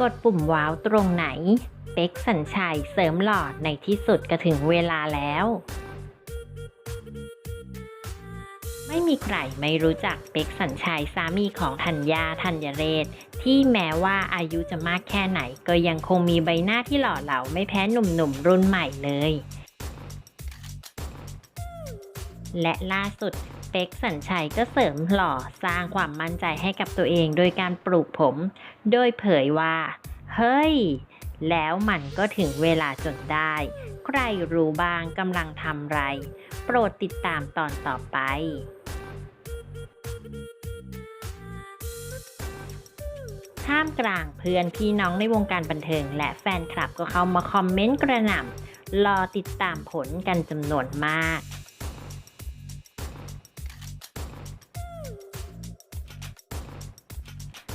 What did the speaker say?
กดปุ่มว้าวตรงไหน เป็กสัญชัยเสริมหล่อในที่สุดก็ถึงเวลาแล้ว ไม่มีใครไม่รู้จักเป็กสัญชัยสามีของธัญญาธัญเรศ ที่แม้ว่าอายุจะมากแค่ไหน ก็ยังคงมีใบหน้าที่หล่อเหลาไม่แพ้หนุ่มๆรุ่นใหม่เลย และล่าสุด เป็กสัญชัยก็เสริมหล่อสร้างความมั่นใจให้กับตัวเองโดยการปลูกผม โดยเผยว่า เฮ้ย แล้วมันก็ถึงเวลาจนได้ ใครรู้บ้างกำลังทำไร โปรดติดตามตอนต่อไปท่ามกลางเพื่อนพี่น้องในวงการบันเทิง และแฟนคลับก็เข้ามาคอมเมนต์กระหน่ำรอติดตามผลกันจำนวนมาก